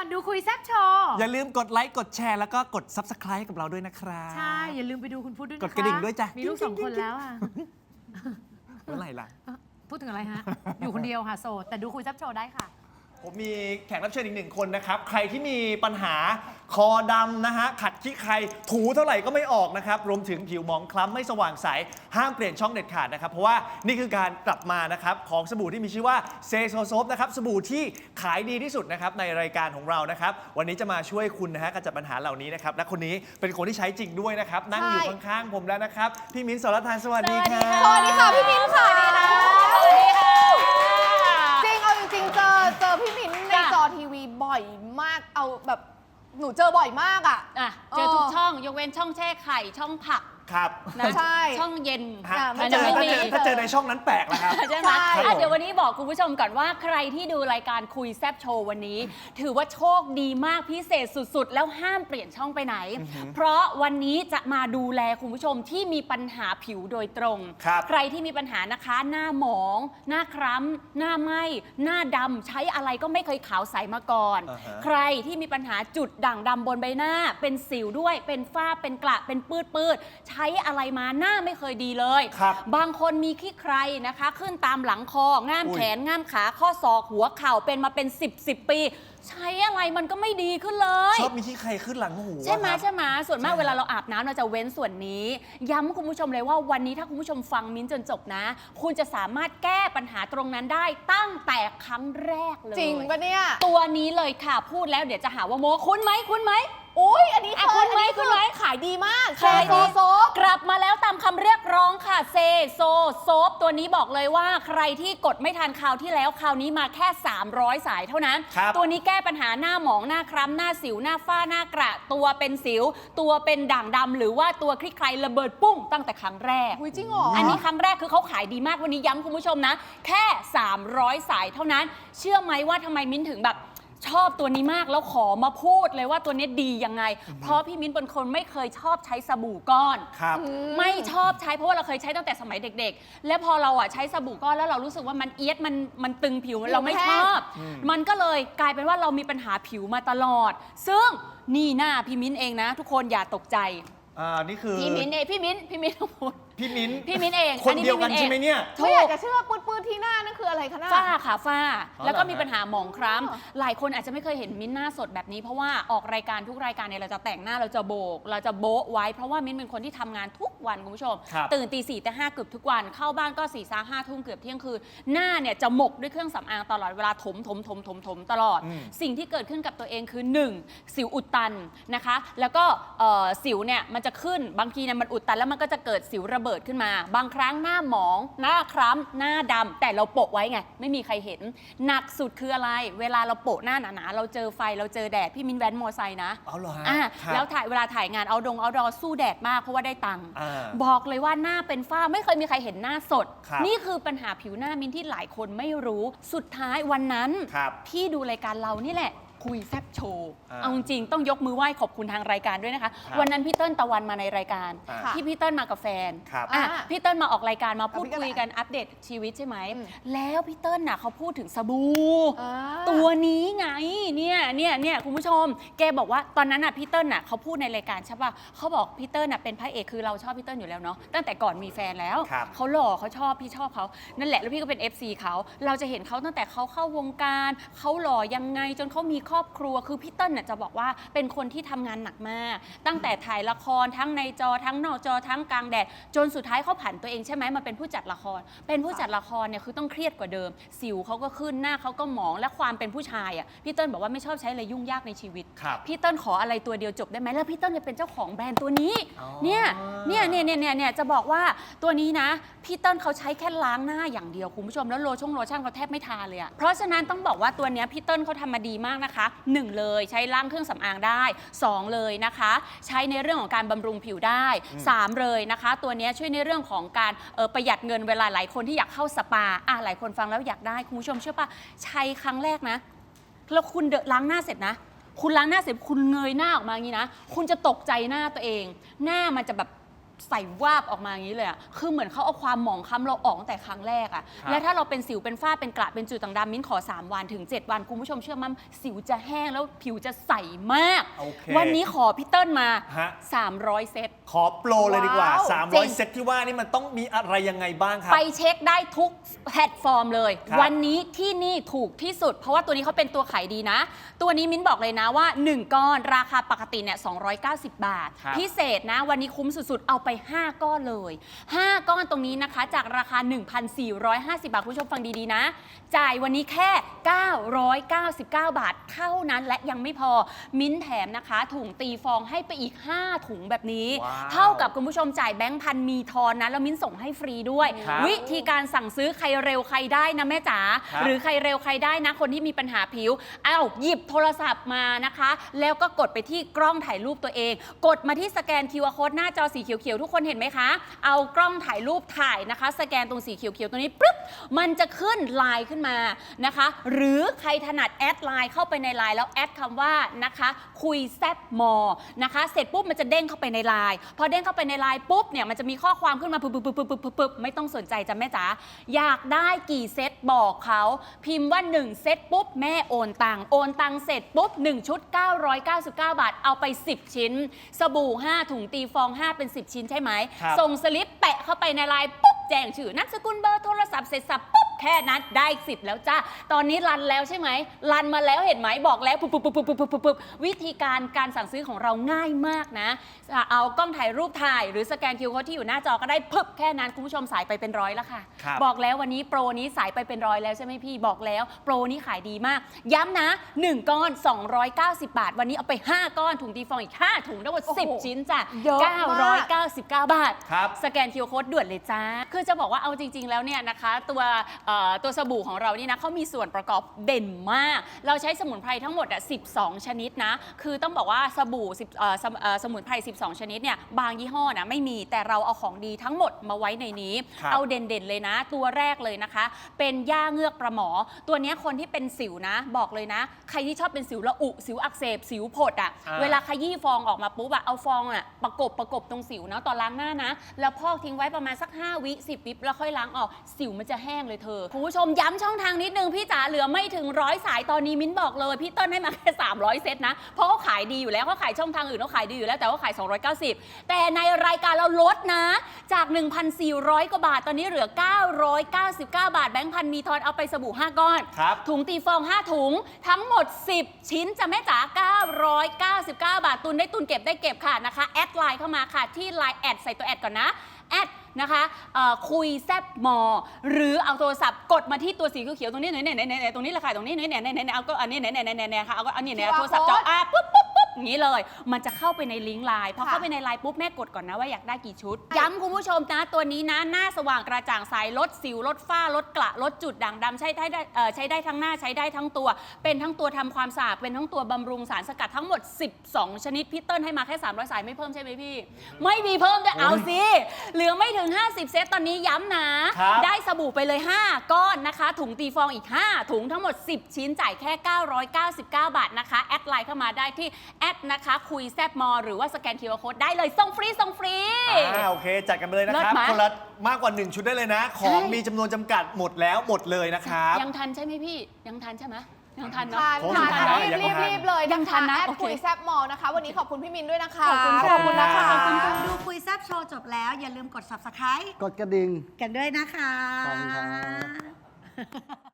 อนดูคุยแซ่บโชว์ อย่าลืมกดไลค์กดแชร์แล้วก็กด Subscribe กับเราด้วยนะครับใช่ อย่าลืมไปดูคุณพุทธด้วยนคกดกระดิ่งด้วยจ้ะมีลูกสองคนแล้วอะ เมื่อไหร่ล่ะ พูดถึงอะไรฮะ อยู่คนเดียวค่ะโสดแต่ดูคุยแซ่บโชว์ได้ค่ะ ผมมีแขกรับเชิญอีกหนึ่งคนนะครับ ใครที่มีปัญหาคอดำนะฮะ ขัดขี้ใคร ถูเท่าไหร่ก็ไม่ออกนะครับ รวมถึงผิวหมองคล้ำไม่สว่างใส ห้ามเปลี่ยนช่องเด็ดขาดนะครับ เพราะว่านี่คือการกลับมานะครับ ของสบู่ที่มีชื่อว่าเซโซโซฟนะครับ สบู่ที่ขายดีที่สุดนะครับ ในรายการของเรานะครับ วันนี้จะมาช่วยคุณนะฮะกำจัดปัญหาเหล่านี้นะครับ และคนนี้เป็นคนที่ใช้จริงด้วยนะครับ นั่งอยู่ใช่ข้างๆผมแล้วนะครับ พี่มิ้นท์สรทานสวัสดีครับสวัสดีค่ะพี่มิ้นค่ะ เอาแบบหนูเจอบ่อยมากอะ อะเจอทุกช่องยกเว้นช่องแช่ไข่ช่องผัก ครับ นะใช่ช่องเย็นฮะอ่าถ้าเจอมันจะถ้าไม่เจอมีถ้าเจอในช่องนั้นแปลกแล้วครับ ใช่ไหมใช่อะเดี๋ยววันนี้บอกคุณผู้ชมก่อนว่าใครที่ดูรายการคุยแซบโชว์วันนี้ ถือว่าโชคดีมากพิเศษสุดๆ แล้วห้ามเปลี่ยนช่องไปไหน เพราะวันนี้จะมาดูแลคุณผู้ชมที่มีปัญหาผิวโดยตรง ครับ ใครที่มีปัญหานะคะ หน้าหมอง หน้าคล้ำหน้าไหมหน้าดำใช้อะไรก็ไม่เคยขาวใสมาก่อน อ่าฮะ ใครที่มีปัญหาจุดด่างดำบนใบหน้า เป็นสิวด้วยเป็นฝ้าเป็นกระเป็นปืดปืดๆใช้อะไรมาหน้าไม่เคยดีเลย ครับบางคนมีขี้ใครนะคะ ขึ้นตามหลังคอ ง่ามอุ้ย แขน ง่ามขาข้อศอกหัวเข่าเป็นมาเป็น 10 10ปี ใช้อะไรมันก็ไม่ดีขึ้นเลย ชอบมีที่ใครขึ้นหลังหูใช่ไหมอะครับ ใช่ไหมส่วนมากใช่เวลาเราอาบน้ำเราจะเว้นส่วนนี้ ย้ำคุณผู้ชมเลยว่าวันนี้ถ้าคุณผู้ชมฟังมิ้นท์จนจบนะ คุณจะสามารถแก้ปัญหาตรงนั้นได้ตั้งแต่ครั้งแรกเลยจริงปะเนี่ย ตัวนี้เลยค่ะพูดแล้วเดี๋ยวจะหาว่าโมคุ้นไหมคุ้นไหม อุ้ยอันนี้อะเคยคุณไหมอันนี้คุณไหม ขายดีมากขายดีโซโซ กลับมาแล้วตามคำเรียกร้องค่ะเซโซโซฟตัวนี้บอกเลยว่าใครที่กดไม่ทันคราวที่แล้วคราวนี้มาแค่ 300 สายเท่านั้น ครับ ตัวนี้แก้ปัญหาหน้าหมองหน้าคล้ำหน้าสิวหน้าฝ้าหน้ากระ ตัวเป็นสิว ตัวเป็นด่างดำหรือว่าตัวคลิกใครระเบิดปุ้งตั้งแต่ครั้งแรก อุ้ยจริงเหรออันนี้ครั้งแรกคือเขาขายดีมากวันนี้ย้ำคุณผู้ชมนะ แค่ 300 สายเท่านั้น เชื่อไหมว่าทำไมมิ้นถึงแบบ ชอบตัวนี้มากแล้วขอมาพูดเลยว่าตัวนี้ดียังไง เพราะพี่มิ้นเป็นคนไม่เคยชอบใช้สบู่ก้อน ครับ ไม่ชอบใช้เพราะว่าเราเคยใช้ตั้งแต่สมัยเด็ก ๆ แล้วพอเราอะใช้สบู่ก้อนแล้วเรารู้สึกว่ามันเอียดมันมันตึงผิวผิวเราไม่แห้งชอบมันก็เลยกลายเป็นว่าเรามีปัญหาผิวมาตลอด ซึ่งนี่หน้าพี่มิ้นเองนะ ทุกคนอย่าตกใจ อ่า นี่คือ พี่มิ้นเองพี่มิ้นพี่มิ้นต้องพูด พี่มิ้นพี่มิ้นเองคนเดียวกันอัใช่ไหมเนี่ย ถูไม่อยากกจะเชื่อปื้ดๆที่หน้านั่นคืออะไรคะหน้า ฝ้าค่ะฝ้า อ๋อแล้วก็เหรอมีฮะปัญหาหมองคล้อ๋อำหลายคนอาจจะไม่เคยเห็นมิ้นท์หน้าสดแบบนี้ เพราะว่าออกรายการทุกรายการเนี่ยเราจะแต่งหน้าเราจะโบก เราจะโบ๊ะไว้ เพราะว่ามิ้นท์เป็นคนที่ทำงานทุกวันคุณผู้ชม ครับตื่นตีสี่แต่ห้าเกือบทุกวันเข้าบ้านก็สี่สาห้าทุ่มเกือบเที่ยงคืนหน้าเนี่ยจะหมกด้วยเครื่องสำอางตลอดเวลาถมถมถมถมถมตลอด อืม สิ่งที่เกิดขึ้นกับตัวเองคือ 1. สิวอุดตันนะคะ แล้วก็เอ่อสิวเนี่ยมันจะขึ้นบางทีเนี่ยมันอุดตันแล้วมันก็จะเกิดสิวระเบิดขึ้นมา บางครั้งหน้าหมอง หน้าคล้ำหน้าดำแต่เราโปะไว้ไง ไม่มีใครเห็น หนักสุดคืออะไร เวลาเราโปะหน้าหนาๆเราเจอไฟเราเจอแดดพี่มินแว้นมอไซค์นะเอาเหรอฮะอะครับแล้วถ่ายเวลาถ่ายงานเอาดงเอาดอสู้แดดมากเพราะว่าได้ตังค์ อ่า บอกเลยว่าหน้าเป็นฝ้าไม่เคยมีใครเห็นหน้าสด ครับนี่คือปัญหาผิวหน้ามินที่หลายคนไม่รู้ สุดท้ายวันนั้น ครับพี่ดูรายการเรานี่แหละ คุยแซบโชว์ อ่าเอาจริงๆต้องยกมือไหว้ขอบคุณทางรายการด้วยนะคะ ครับวันนั้นพี่เติ้ลตะวันมาในรายการ อ่าค่ะที่พี่เติ้ลมากับแฟนครับ อะอ่าพี่เติ้ลมาออกรายการมาพูดพี่ก็คุยกันอัปเดตชีวิตใช่ไหมอืม แล้วพี่เติ้ลน่ะเขาพูดถึงสบู่ อ่า ตัวนี้ไงเนี่ยเนี่ยเนี่ยคุณผู้ชม แกบอกว่าตอนนั้นน่ะพี่เติ้ลน่ะเขาพูดในรายการใช่ป่ะเขาบอกพี่เติ้ลน่ะเป็นพระเอกคือเราชอบพี่เติ้ลอยู่แล้วเนาะตั้งแต่ก่อนมีแฟนแล้วครับเขาหล่อเขาชอบพี่ชอบเขานั่นแหละแล้วพี่ก็เป็น FC เขาเราจะเห็นเขาตั้งแต่เขาเข้าวงการเขาหล่อยังไงจนเขามีครอบครัวคือพี่เติ้ลน่ะจะบอกว่าเป็นคนที่ทำงานหนักมาก ตั้งแต่ถ่ายละครทั้งในจอทั้งนอกจอทั้งกลางแดดจนสุดท้ายเขาผันตัวเองใช่ไหมมาเป็นผู้จัดละคร เป็นผู้จัดละครเนี่ยคือต้องเครียดกว่าเดิม สิวเขาก็ขึ้นหน้าเขาก็หมองและความเป็นผู้ชายอะพี่เติ้ลบอกว่าไม่ชอบใช้อะไรยุ่งยากในชีวิต ครับ พี่เติ้ลขออะไรตัวเดียวจบได้ไหมแล้วพี่เติ้ลเนี่ยเป็นเจ้าของแบรนด์ตัวนี้ อ๋อ เนี่ยเนี่ยเนี่ยเนี่ยเนี่ยเนี่ยจะบอกว่าตัวนี้นะ พี่เติ้ลเขาใช้แค่ล้างหน้าอย่างเดียวคุณผู้ชมแล้วโลชั่นโลชั่นเขาแทบไม่ทาเลยอะเพราะฉะนั้นต้องบอกว่าตัวเนี้ยพี่เติ้ลเขาทำมาดีมากนะคะหนึ่งเลยใช้ล้างเครื่องสำอางได้สองเลยนะคะ ใช้ในเรื่องของการบำรุงผิวได้สามเลยนะคะ ตัวเนี้ยช่วยในเรื่องของการเอ่อประหยัดเงินเวลาหลายคนที่อยากเข้าสปาอะหลายคนฟังแล้วอยากได้คุณผู้ชมเชื่อปะใช้ครั้งแรกนะแล้วคุณเดอะล้างหน้าเสร็จนะ คุณล้างหน้าเสร็จคุณเงยหน้าออกมาอย่างนี้นะ คุณจะตกใจหน้าตัวเอง หน้ามันจะแบบ ใส่วาบออกมาอย่างนี้เลยอะคือเหมือนเขาเอาความหมองคล้ำเราออกตั้งแต่ครั้งแรกอะครับ แล้วถ้าเราเป็นสิวเป็นฝ้าเป็นกระเป็นจุดต่างดำมิ้นขอ 3 วันถึง 7 วันคุณผู้ชมเชื่อมั้ยสิวจะแห้งแล้วผิวจะใสมาก โอเค วันนี้ขอพี่เติ้ลมา ฮะ 300 เซต ขอโปรเลยดีกว่า ว้าวจริง 300 เซตที่ว่านี่มันต้องมีอะไรยังไงบ้างครับ ไปเช็คได้ทุกแพลตฟอร์มเลย ครับวันนี้ที่นี่ถูกที่สุด เพราะว่าตัวนี้เขาเป็นตัวขายดีนะ ตัวนี้มิ้นบอกเลยนะว่า 1 ก้อนราคาปกติเนี่ย290 บาท ครับ พิเศษนะ วันนี้คุ้มสุดๆ เอาไป5 ก้อนเลย 5 ก้อนตรงนี้นะคะ จากราคา 1,450 บาท คุณผู้ชมฟังดีๆนะ จ่ายวันนี้แค่ 999 บาทเท่านั้นและยังไม่พอมิ้นแถมนะคะ ถุงตีฟองให้ไปอีก 5 ถุงแบบนี้ ว้าวเท่ากับคุณผู้ชมจ่ายแบงค์พันมีทอนนะ แล้วมิ้นส่งให้ฟรีด้วย ครับ วิธีการสั่งซื้อใครเร็วใครได้นะแม่จ๋าครับหรือใครเร็วใครได้นะ คนที่มีปัญหาผิวอ้าวหยิบโทรศัพท์มานะคะ แล้วก็กดไปที่กล้องถ่ายรูปตัวเอง กดมาที่สแกน QR Code หน้าจอสีเขียวๆทุกคนเห็นไหมคะ เอากล้องถ่ายรูปถ่ายนะคะ สแกนตรงสีเขียวๆตัวนี้ปุ๊บมันจะขึ้นไลน์ขึ้นมานะคะ หรือใครถนัดแอดไลน์เข้าไปในไลน์แล้วแอดคำว่านะคะ คุยแซบมอนะคะ เสร็จปุ๊บมันจะเด้งเข้าไปในไลน์พอเด้งเข้าไปในไลน์ปุ๊บเนี่ยมันจะมีข้อความขึ้นมาปึ๊บปึ๊บปึ๊บปึ๊บปึ๊บปึ๊บไม่ต้องสนใจจ้ะแม่จ๋าอยากได้กี่เซตบอกเขาพิมพ์ว่า 1 เซตปุ๊บแม่โอนตังค์โอนตังค์เสร็จปุ๊บ1ชุด999 บาทเอาไป 10 ชิ้น สบู่ 5 ถุงตีฟอง 5 เป็น 10 ชิ้นใช่ไหม ครับ ส่งสลิปแปะเข้าไปในไลน์ปุ๊บแจ้งชื่อนามสกุลเบอร์โทรศัพท์เสร็จสับปุ๊บ แค่นั้นได้สิทธิ์แล้วจ้าตอนนี้รันแล้วใช่ไหมรันมาแล้วเห็นไหมบอกแล้วปุ๊บปุ๊บปุ๊บปุ๊บปุ๊บปุ๊บปุ๊บวิธีการการสั่งซื้อของเราง่ายมากนะ เอากล้องถ่ายรูปถ่าย หรือสแกนคิวโค้ดที่อยู่หน้าจอก็ได้พึบแค่นั้นคุณผู้ชมสายไปเป็นร้อยแล้วค่ะครับ บอกแล้ววันนี้โปรนี้สายไปเป็นร้อยแล้วใช่ไหมพี่บอกแล้วโปรนี้ขายดีมาก ย้ำนะ 1 ก้อน 290 บาท วันนี้เอาไป 5 ก้อนถุงตีฟองอีก 5 ถุงทั้งหมดโอ้โห10 ชิ้นจ้ะเยอะมาก 999 บาท ครับ สแกนคิวโค้ดด่วนเลยจ้า คือจะบอกว่าเอาจริง ๆ แล้วเนี่ยนะคะ ตัวเอ่อตัวสบู่ของเรานี่นะเขามีส่วนประกอบเด่นมาก เราใช้สมุนไพรทั้งหมดอะ12 ชนิดนะ คือต้องบอกว่าสบู่10เอ่อสมเอ่อสมุนไพร 12 ชนิดเนี่ยบางยี่ห้อนะไม่มีแต่เราเอาของดีทั้งหมดมาไว้ในนี้ ครับ เอาเด่นๆเลยนะ ตัวแรกเลยนะคะ เป็นย่าเงือกประหมอ ตัวเนี้ยคนที่เป็นสิวนะ บอกเลยนะ ใครที่ชอบเป็นสิวละอุ สิวอักเสบ สิวผดอะอ่า เวลาขยี้ฟองออกมาปุ๊บอะเอาฟองอะประกบประกบตรงสิวนะตอนล้างหน้านะ แล้วพอกทิ้งไว้ประมาณสัก 5 วิ10วิแล้วค่อยล้างออกสิวมันจะแห้งเลยเธอคุณผู้ชมย้ำช่องทางนิดนึง พี่จ๋าเหลือไม่ถึงร้อยสายตอนนี้มิ้นบอกเลย พี่เต้นให้มาแค่300 เซตนะ เพราะเขาขายดีอยู่แล้วเขาขายช่องทางอื่นเขาขายดีอยู่แล้วแต่ว่าขาย 290 แต่ในรายการเราลดนะ จาก 1,400 กว่าบาท ตอนนี้เหลือ 999 บาท แบงค์พันมีทอนเอาไปสบู่ 5 ก้อน ครับ ถุงตีฟอง 5 ถุง ทั้งหมด 10 ชิ้นจะแม่จ๋า999 บาท ตุนได้ตุนเก็บได้เก็บค่ะนะคะ แอดไลน์เข้ามาค่ะที่ไลน์แอดใส่ตัวแอดก่อนนะ แอดนะคะคุยแซบมอ หรือเอาโทรศัพท์กดมาที่ตัวสีเขียวๆตรงนี้ไหนไหนไหนไหนตรงนี้ละค่ะตรงนี้ไหนไหนไหนไหนเอาก็อันนี้ไหนไหนไหนไหนไหนค่ะเอาก็อันนี้ไหนเอยโทรศัพท์จออะปุ๊บปุ๊บ อย่างนี้เลย มันจะเข้าไปในลิงก์ไลน์พอเข้าไปในไลน์ปุ๊บแม่กดก่อนนะว่าอยากได้กี่ชุด ย้ำคุณผู้ชมนะ ตัวนี้นะ หน้าสว่างกระจ่างใสลดสิวลดฝ้าลดกระลดจุดด่างดำใช้ได้ได้เอ่อใช้ได้ทั้งหน้าใช้ได้ทั้งตัว เป็นทั้งตัวทำความสะอาดเป็นทั้งตัวบำรุงสารสกัดทั้งหมด 12 ชนิดพี่เติ้ลให้มาแค่ 300 สายไม่เพิ่มใช่ไหมพี่ ไม่มีเพิ่มด้วยเอาสิเหลือไม่ถึง 50 เซตตอนนี้ย้ำนะ ครับ ได้สบู่ไปเลย 5 ก้อนนะคะ ถุงตีฟองอีก 5 ถุงทั้งหมด 10 ชิ้นจ่ายแค่ 999 บาทนะคะ แอดไลน์เข้ามาได้ที่แอดนะคะคุยแซบมอ หรือว่าสแกนเคอร์โคดได้เลยส่งฟรีส่งฟรี อ่าโอเค จัดกันไปเลยนะครับ เลิศไหมคนละมากกว่า 1 ชุดได้เลยนะ ของใช่ มีจำนวนจำกัดหมดแล้วหมดเลยนะครับ ยังทันใช่ไหมพี่ ยังทันใช่ไหมยังทันเนาะ ทานผมทานทานอะได้รีบยังรีบทาน รีบเลยยังทันนะแอดโอเค คุยแซบมอลนะคะ วันนี้ขอบคุณพี่มินด้วยนะคะขอบคุณค่ะขอบคุณนะคะ ขอบคุณค่ะ ดูคุยแซบโชว์จบแล้ว อย่าลืมกด subscribe กดกระดิ่ง กันด้วยนะคะ ขอบคุณครับ